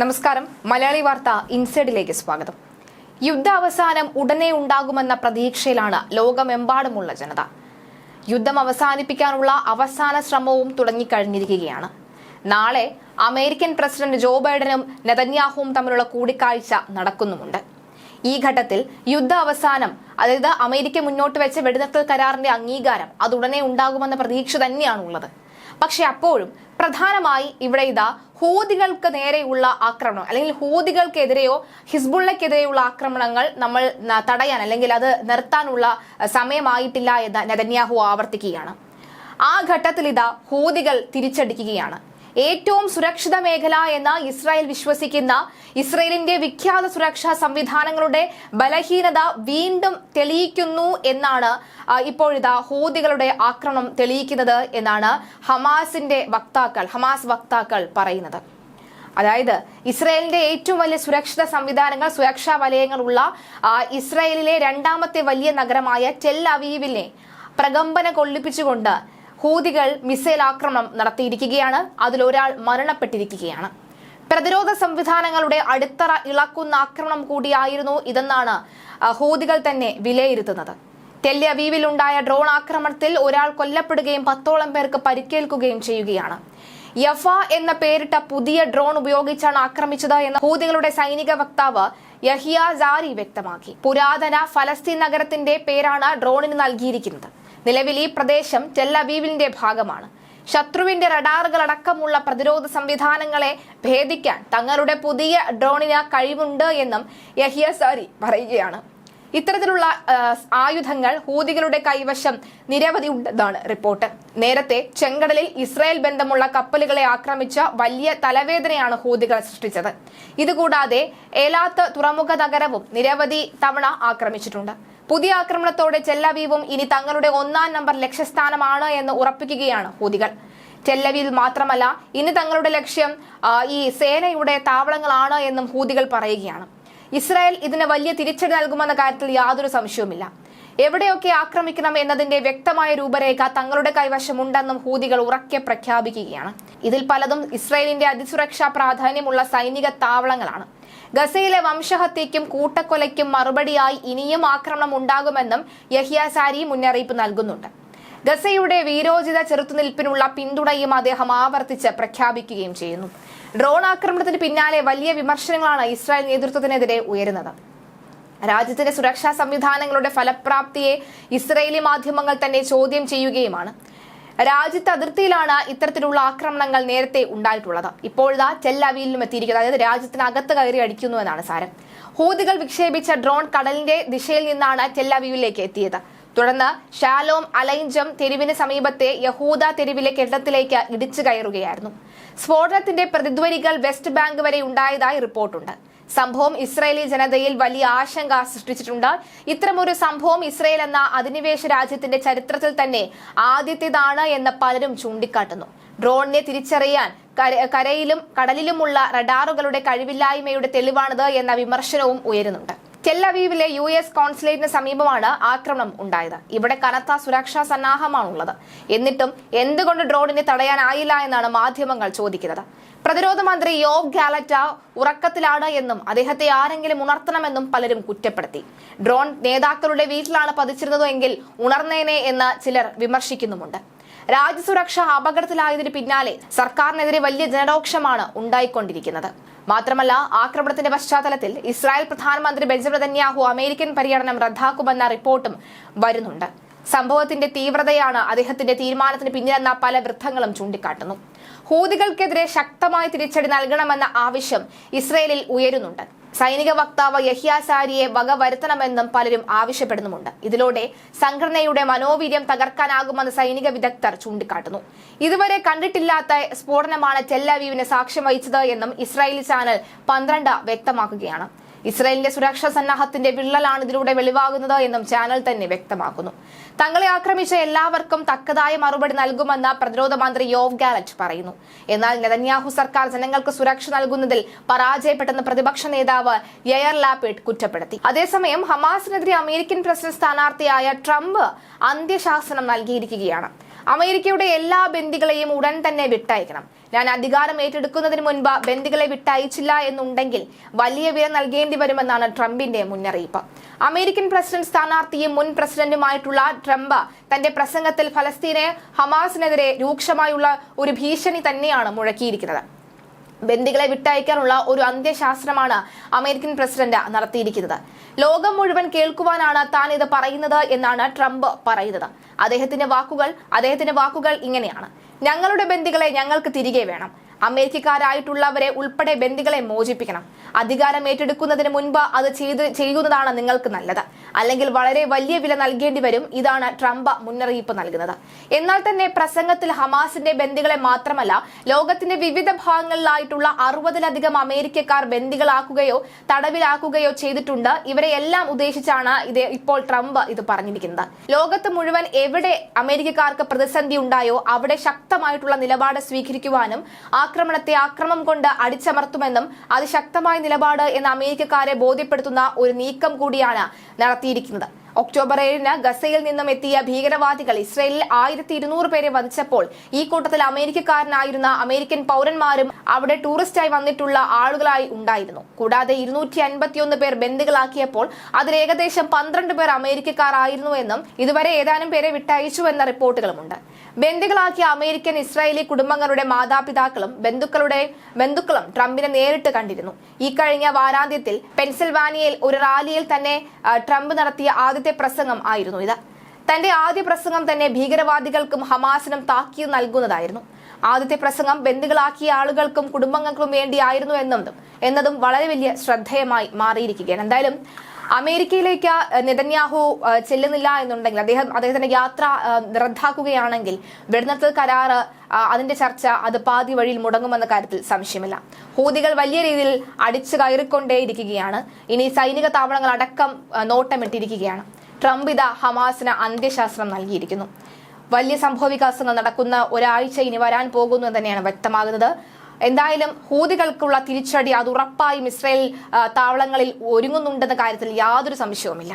നമസ്കാരം. മലയാളി വാർത്ത ഇൻസൈഡിലേക്ക് സ്വാഗതം. യുദ്ധാവസാനം ഉടനെ ഉണ്ടാകുമെന്ന പ്രതീക്ഷയിലാണ് ലോകമെമ്പാടുമുള്ള ജനത. യുദ്ധം അവസാനിപ്പിക്കാനുള്ള അവസാന ശ്രമവും തുടങ്ങിക്കഴിഞ്ഞിരിക്കുകയാണ്. നാളെ അമേരിക്കൻ പ്രസിഡന്റ് ജോ ബൈഡനും നെതന്യാഹുവും തമ്മിലുള്ള കൂടിക്കാഴ്ച നടക്കുന്നുമുണ്ട്. ഈ ഘട്ടത്തിൽ യുദ്ധ അവസാനം അതായത് അമേരിക്ക മുന്നോട്ട് വെച്ച വെടിനിർത്തൽ കരാറിന്റെ അംഗീകാരം അതുടനെ ഉണ്ടാകുമെന്ന പ്രതീക്ഷ തന്നെയാണുള്ളത്. പക്ഷെ അപ്പോഴും പ്രധാനമായി ഇവിടെ ഇതാ ഹൂതികൾക്ക് നേരെയുള്ള ആക്രമണം അല്ലെങ്കിൽ ഹൂതികൾക്കെതിരെയോ ഹിസ്ബുള്ളക്കെതിരെയുള്ള ആക്രമണങ്ങൾ നമ്മൾ തടയാൻ അല്ലെങ്കിൽ അത് നിർത്താനുള്ള സമയമായിട്ടില്ല എന്ന് നെതന്യാഹു ആവർത്തിക്കുകയാണ്. ആ ഘട്ടത്തിൽ ഇതാ ഹൂതികൾ തിരിച്ചടിക്കുകയാണ്. ഏറ്റവും സുരക്ഷിത മേഖല എന്ന് ഇസ്രായേൽ വിശ്വസിക്കുന്ന ഇസ്രായേലിന്റെ വിഖ്യാത സുരക്ഷാ സംവിധാനങ്ങളുടെ ബലഹീനത വീണ്ടും തെളിയിക്കുന്നു എന്നാണ് ഇപ്പോഴിതാ ഹൂതികളുടെ ആക്രമണം തെളിയിക്കുന്നത് എന്നാണ് ഹമാസിന്റെ വക്താക്കൾ ഹമാസ് വക്താക്കൾ പറയുന്നത്. അതായത് ഇസ്രായേലിന്റെ ഏറ്റവും വലിയ സുരക്ഷിത സംവിധാനങ്ങൾ സുരക്ഷാ വലയങ്ങളുള്ള ഇസ്രായേലിലെ രണ്ടാമത്തെ വലിയ നഗരമായ ടെൽ അവീവിനെ പ്രകമ്പന കൊള്ളിപ്പിച്ചുകൊണ്ട് ഹൂതികൾ മിസൈൽ ആക്രമണം നടത്തിയിരിക്കുകയാണ്. അതിലൊരാൾ മരണപ്പെട്ടിരിക്കുകയാണ്. പ്രതിരോധ സംവിധാനങ്ങളുടെ അടിത്തറ ഇളക്കുന്ന ആക്രമണം കൂടിയായിരുന്നു ഇതെന്നാണ് ഹൂതികൾ തന്നെ വിലയിരുത്തുന്നത്. ടെൽ അവീവിലുണ്ടായ ഡ്രോൺ ആക്രമണത്തിൽ ഒരാൾ കൊല്ലപ്പെടുകയും പത്തോളം പേർക്ക് പരിക്കേൽക്കുകയും ചെയ്യുകയാണ്. യഫ എന്ന പേരിട്ട പുതിയ ഡ്രോൺ ഉപയോഗിച്ചാണ് ആക്രമിച്ചത് എന്ന ഹൂതികളുടെ സൈനിക വക്താവ് യഹിയ ജാരി വ്യക്തമാക്കി. പുരാതന ഫലസ്തീൻ നഗരത്തിന്റെ പേരാണ് ഡ്രോണിന് നൽകിയിരിക്കുന്നത്. നിലവിൽ ഈ പ്രദേശം ടെല്ലവീവിന്റെ ഭാഗമാണ്. ശത്രുവിന്റെ റഡാറുകളടക്കമുള്ള പ്രതിരോധ സംവിധാനങ്ങളെ ഭേദിക്കാൻ തങ്ങളുടെ പുതിയ ഡ്രോണിന് കഴിവുണ്ട് എന്നും യഹിയ സാരി പറയുകയാണ്. ഇത്തരത്തിലുള്ള ആയുധങ്ങൾ ഹൂതികളുടെ കൈവശം നിരവധി ഉണ്ടെന്നാണ് റിപ്പോർട്ട്. നേരത്തെ ചെങ്കടലിൽ ഇസ്രായേൽ ബന്ധമുള്ള കപ്പലുകളെ ആക്രമിച്ച വലിയ തലവേദനയാണ് ഹൂതികൾ സൃഷ്ടിച്ചത്. ഇതുകൂടാതെ ഏലാത്ത് തുറമുഖ നഗരവും നിരവധി തവണ ആക്രമിച്ചിട്ടുണ്ട്. പുതിയ ആക്രമണത്തോടെ ചെല്ലവീവും ഇനി തങ്ങളുടെ ഒന്നാം നമ്പർ ലക്ഷ്യസ്ഥാനമാണ് എന്ന് ഉറപ്പിക്കുകയാണ് ഹൂതികൾ. ചെല്ലവീൽ മാത്രമല്ല ഇനി തങ്ങളുടെ ലക്ഷ്യം ഈ സേനയുടെ താവളങ്ങളാണ് എന്നും ഹൂതികൾ പറയുകയാണ്. ഇസ്രായേൽ ഇതിന് വലിയ തിരിച്ചടി നൽകുമെന്ന കാര്യത്തിൽ യാതൊരു സംശയവുമില്ല. എവിടെയൊക്കെ ആക്രമിക്കണം എന്നതിന്റെ വ്യക്തമായ രൂപരേഖ തങ്ങളുടെ കൈവശമുണ്ടെന്നും ഹൂതികൾ ഉറക്കെ പ്രഖ്യാപിക്കുകയാണ്. ഇതിൽ പലതും ഇസ്രായേലിന്റെ അതിസുരക്ഷാ പ്രാധാന്യമുള്ള സൈനിക താവളങ്ങളാണ്. ഗസയിലെ വംശഹത്യയ്ക്കും കൂട്ടക്കൊലയ്ക്കും മറുപടിയായി ഇനിയും ആക്രമണം ഉണ്ടാകുമെന്നും യഹിയ സാരി മുന്നറിയിപ്പ് നൽകുന്നുണ്ട്. ഗസയുടെ വീരോചിത ചെറുത്തുനിൽപ്പിനുള്ള പിന്തുണയും അദ്ദേഹം ആവർത്തിച്ച് പ്രഖ്യാപിക്കുകയും ചെയ്യുന്നു. ഡ്രോൺ ആക്രമണത്തിന് പിന്നാലെ വലിയ വിമർശനങ്ങളാണ് ഇസ്രായേൽ നേതൃത്വത്തിനെതിരെ ഉയരുന്നത്. രാജ്യത്തിന്റെ സുരക്ഷാ സംവിധാനങ്ങളുടെ ഫലപ്രാപ്തിയെ ഇസ്രയേലി മാധ്യമങ്ങൾ തന്നെ ചോദ്യം ചെയ്യുകയുമാണ്. രാജ്യത്ത് അതിർത്തിയിലാണ് ഇത്തരത്തിലുള്ള ആക്രമണങ്ങൾ നേരത്തെ ഉണ്ടായിട്ടുള്ളത്. ഇപ്പോഴാ ചെല്ലവിയിലും എത്തിയിരിക്കുന്നത്. അതായത് രാജ്യത്തിനകത്ത് കയറി അടിക്കുന്നു എന്നാണ് സാരം. ഹൂതികൾ വിക്ഷേപിച്ച ഡ്രോൺ കടലിന്റെ ദിശയിൽ നിന്നാണ് ചെല്ലവിയിലേക്ക് എത്തിയത്. തുടർന്ന് ഷാലോം അലൈഞ്ചം തെരുവിന് സമീപത്തെ യഹൂദ തെരുവിലെ കെട്ടിടത്തിലേക്ക് ഇടിച്ചു കയറുകയായിരുന്നു. സ്ഫോടനത്തിന്റെ പ്രതിധ്വനികൾ വെസ്റ്റ് ബാങ്ക് വരെ ഉണ്ടായതായി റിപ്പോർട്ടുണ്ട്. സംഭവം ഇസ്രയേലി ജനതയിൽ വലിയ ആശങ്ക സൃഷ്ടിച്ചിട്ടുണ്ട്. ഇത്തരമൊരു സംഭവം ഇസ്രയേൽ എന്ന അധിനിവേശ രാജ്യത്തിന്റെ ചരിത്രത്തിൽ തന്നെ ആദ്യത്തേതാണ് എന്ന് പലരും ചൂണ്ടിക്കാട്ടുന്നു. ഡ്രോണിനെ തിരിച്ചറിയാൻ കരയിലും കടലിലുമുള്ള റഡാറുകളുടെ കഴിവില്ലായ്മയുടെ തെളിവാണിത് എന്ന വിമർശനവും ഉയരുന്നുണ്ട്. ടെല്ലവീവിലെ യു എസ് കോൺസുലേറ്റിന് സമീപമാണ് ആക്രമണം ഉണ്ടായത്. ഇവിടെ കനത്ത സുരക്ഷാ സന്നാഹമാണുള്ളത്. എന്നിട്ടും എന്തുകൊണ്ട് ഡ്രോണിനെ തടയാനായില്ല എന്നാണ് മാധ്യമങ്ങൾ ചോദിക്കുന്നത്. പ്രതിരോധ മന്ത്രി യോഗ് ഗാലറ്റ ഉറക്കത്തിലാണ് എന്നും അദ്ദേഹത്തെ ആരെങ്കിലും ഉണർത്തണമെന്നും പലരും കുറ്റപ്പെടുത്തി. ഡ്രോൺ നേതാക്കളുടെ വീട്ടിലാണ് പതിച്ചിരുന്നതെങ്കിൽ ഉണർന്നേനെ എന്ന് ചിലർ വിമർശിക്കുന്നുമുണ്ട്. രാജ്യസുരക്ഷ അപകടത്തിലായതിനു പിന്നാലെ സർക്കാരിനെതിരെ വലിയ ജനരോക്ഷമാണ് ഉണ്ടായിക്കൊണ്ടിരിക്കുന്നത്. മാത്രമല്ല ആക്രമണത്തിന്റെ പശ്ചാത്തലത്തിൽ ഇസ്രായേൽ പ്രധാനമന്ത്രി ബെഞ്ചമിൻ നെതന്യാഹു അമേരിക്കൻ പര്യടനം റദ്ദാക്കുമെന്ന റിപ്പോർട്ടും വരുന്നുണ്ട്. സംഭവത്തിന്റെ തീവ്രതയാണ് അദ്ദേഹത്തിന്റെ തീരുമാനത്തിന് പിന്നിലെന്ന പല വൃത്തങ്ങളും ചൂണ്ടിക്കാട്ടുന്നു. ഹൂതികൾക്കെതിരെ ശക്തമായ തിരിച്ചടി നൽകണമെന്ന ആവശ്യം ഇസ്രയേലിൽ ഉയരുന്നുണ്ട്. സൈനിക വക്താവ് യഹിയ സാരിയെ വകവരുത്തണമെന്നും പലരും ആവശ്യപ്പെടുന്നുമുണ്ട്. ഇതിലൂടെ സംഘടനയുടെ മനോവീര്യം തകർക്കാനാകുമെന്ന് സൈനിക വിദഗ്ധർ ചൂണ്ടിക്കാട്ടുന്നു. ഇതുവരെ കണ്ടിട്ടില്ലാത്ത സ്ഫോടനമാണ് ടെല്ലവീവിന് സാക്ഷ്യം വഹിച്ചത് എന്നും ഇസ്രായേലി ചാനൽ പന്ത്രണ്ട് വ്യക്തമാക്കുകയാണ്. ഇസ്രായേലിന്റെ സുരക്ഷാ സന്നാഹത്തിന്റെ വിള്ളലാണ് ഇതിലൂടെ വെളിവാകുന്നത് എന്നും ചാനൽ തന്നെ വ്യക്തമാക്കുന്നു. തങ്ങളെ ആക്രമിച്ച എല്ലാവർക്കും തക്കതായ മറുപടി നൽകുമെന്ന് പ്രതിരോധ മന്ത്രി യോവ് ഗാലറ്റ് പറയുന്നു. എന്നാൽ നെതന്യാഹു സർക്കാർ ജനങ്ങൾക്ക് സുരക്ഷ നൽകുന്നതിൽ പരാജയപ്പെട്ടെന്ന് പ്രതിപക്ഷ നേതാവ് യയർ ലാപിഡ് കുറ്റപ്പെടുത്തി. അതേസമയം ഹമാസിനെതിരെ അമേരിക്കൻ പ്രസിഡന്റ് സ്ഥാനാർത്ഥിയായ ട്രംപ് അന്ത്യശാസനം നൽകിയിരിക്കുകയാണ്. അമേരിക്കയുടെ എല്ലാ ബന്ദികളെയും ഉടൻ തന്നെ വിട്ടയക്കണം. ഞാൻ അധികാരം ഏറ്റെടുക്കുന്നതിന് മുൻപ് ബന്ദികളെ വിട്ടയച്ചില്ല എന്നുണ്ടെങ്കിൽ വലിയ വില നൽകേണ്ടി വരുമെന്നാണ് ട്രംപിന്റെ മുന്നറിയിപ്പ്. അമേരിക്കൻ പ്രസിഡന്റ് സ്ഥാനാർത്ഥിയും മുൻ പ്രസിഡന്റുമായിട്ടുള്ള ട്രംപ് തന്റെ പ്രസംഗത്തിൽ ഫലസ്തീനെ ഹമാസിനെതിരെ രൂക്ഷമായുള്ള ഒരു ഭീഷണി തന്നെയാണ് മുഴക്കിയിരിക്കുന്നത്. ബന്ദികളെ വിട്ടയക്കാനുള്ള ഒരു അന്ത്യശാസ്ത്രമാണ് അമേരിക്കൻ പ്രസിഡന്റ് നടത്തിയിരിക്കുന്നത്. ലോകം മുഴുവൻ കേൾക്കുവാനാണ് താൻ ഇത് പറയുന്നത് എന്നാണ് ട്രംപ് പറയുന്നത്. അദ്ദേഹത്തിന്റെ വാക്കുകൾ അദ്ദേഹത്തിന്റെ വാക്കുകൾ ഇങ്ങനെയാണ്. ഞങ്ങളുടെ ബന്ദികളെ ഞങ്ങൾക്ക് തിരികെ വേണം. അമേരിക്കക്കാരായിട്ടുള്ളവരെ ഉൾപ്പെടെ ബന്ദികളെ മോചിപ്പിക്കണം. അധികാരം ഏറ്റെടുക്കുന്നതിന് മുൻപ് അത് ചെയ്ത് ചെയ്യുന്നതാണ് നിങ്ങൾക്ക് നല്ലത്. അല്ലെങ്കിൽ വളരെ വലിയ വില നൽകേണ്ടി വരും. ഇതാണ് ട്രംപ് മുന്നറിയിപ്പ് നൽകുന്നത്. എന്നാൽ തന്നെ പ്രസംഗത്തിൽ ഹമാസിന്റെ ബന്ദികളെ മാത്രമല്ല ലോകത്തിന്റെ വിവിധ ഭാഗങ്ങളിലായിട്ടുള്ള അറുപതിലധികം അമേരിക്കക്കാർ ബന്ദികളാക്കുകയോ തടവിലാക്കുകയോ ചെയ്തിട്ടുണ്ട്. ഇവരെ എല്ലാം ഉദ്ദേശിച്ചാണ് ഇത് ഇപ്പോൾ ട്രംപ് ഇത് പറഞ്ഞിരിക്കുന്നത്. ലോകത്ത് മുഴുവൻ എവിടെ അമേരിക്കക്കാർക്ക് പ്രതിസന്ധി ഉണ്ടായോ അവിടെ ശക്തമായിട്ടുള്ള നിലപാട് സ്വീകരിക്കുവാനും ആക്രമണത്തെ ആക്രമം കൊണ്ട് അടിച്ചമർത്തുമെന്നും അതിശക്തമായ നിലപാട് എന്ന് അമേരിക്കക്കാരെ ബോധ്യപ്പെടുത്തുന്ന ഒരു നീക്കം കൂടിയാണ് നടത്തിയിരിക്കുന്നത് ഒക്ടോബർ ഏഴിന് ഗസയിൽ നിന്നും എത്തിയ ഭീകരവാദികൾ ഇസ്രയേലിൽ ആയിരത്തി ഇരുന്നൂറ് പേരെ വധിച്ചപ്പോൾ ഈ കൂട്ടത്തിൽ അമേരിക്കക്കാരനായിരുന്ന അമേരിക്കൻ പൗരന്മാരും അവിടെ ടൂറിസ്റ്റായി വന്നിട്ടുള്ള ആളുകളായി ഉണ്ടായിരുന്നു. കൂടാതെ ഇരുന്നൂറ്റി അൻപത്തിയൊന്ന് പേർ ബന്ദികളാക്കിയപ്പോൾ അതിൽ ഏകദേശം പന്ത്രണ്ട് പേർ അമേരിക്കക്കാർ എന്നും ഇതുവരെ ഏതാനും പേരെ വിട്ടയച്ചു എന്ന റിപ്പോർട്ടുകളുമുണ്ട്. ബന്ദികളാക്കിയ അമേരിക്കൻ ഇസ്രായേലി കുടുംബങ്ങളുടെ മാതാപിതാക്കളും ബന്ധുക്കളുടെ ബന്ധുക്കളും ട്രംപിനെ നേരിട്ട് കണ്ടിരുന്നു. ഈ കഴിഞ്ഞ വാരാന്ത്യത്തിൽ പെൻസിൽവാനിയയിൽ ഒരു റാലിയിൽ തന്നെ ട്രംപ് നടത്തിയ ആദ്യത്തെ പ്രസംഗം ആയിരുന്നു ഇത്. തന്റെ ആദ്യ പ്രസംഗം തന്നെ ഭീകരവാദികൾക്കും ഹമാസിനും താക്കീത് നൽകുന്നതായിരുന്നു. ആദ്യത്തെ പ്രസംഗം ബന്ധുക്കളാക്കിയ ആളുകൾക്കും കുടുംബങ്ങൾക്കും വേണ്ടിയായിരുന്നു എന്നതും എന്നതും വളരെ വലിയ ശ്രദ്ധേയമായി മാറിയിരിക്കുകയാണ്. എന്തായാലും അമേരിക്കയിലേക്ക് നെതന്യാഹു ചെല്ലുന്നില്ല എന്നുണ്ടെങ്കിൽ അദ്ദേഹം അദ്ദേഹത്തിന്റെ യാത്ര റദ്ദാക്കുകയാണെങ്കിൽ വെടിനിർത്തൽ കരാറ് ആ, അതിന്റെ ചർച്ച അത് പാതി വഴിയിൽ മുടങ്ങുമെന്ന കാര്യത്തിൽ സംശയമില്ല. ഹൂതികൾ വലിയ രീതിയിൽ അടിച്ചു കയറിക്കൊണ്ടേയിരിക്കുകയാണ്. ഇനി സൈനിക താവളങ്ങൾ അടക്കം നോട്ടമിട്ടിരിക്കുകയാണ്. ട്രംപ് ഇതാ ഹമാസിന് അന്ത്യശാസ്ത്രം നൽകിയിരിക്കുന്നു. വലിയ സംഭവ വികാസങ്ങൾ നടക്കുന്ന ഒരാഴ്ച ഇനി വരാൻ പോകുന്നു തന്നെയാണ് വ്യക്തമാകുന്നത്. എന്തായാലും ഹൂതികൾക്കുള്ള തിരിച്ചടി അത് ഉറപ്പായും ഇസ്രയേൽ താവളങ്ങളിൽ ഒരുങ്ങുന്നുണ്ടെന്ന കാര്യത്തിൽ യാതൊരു സംശയവുമില്ല.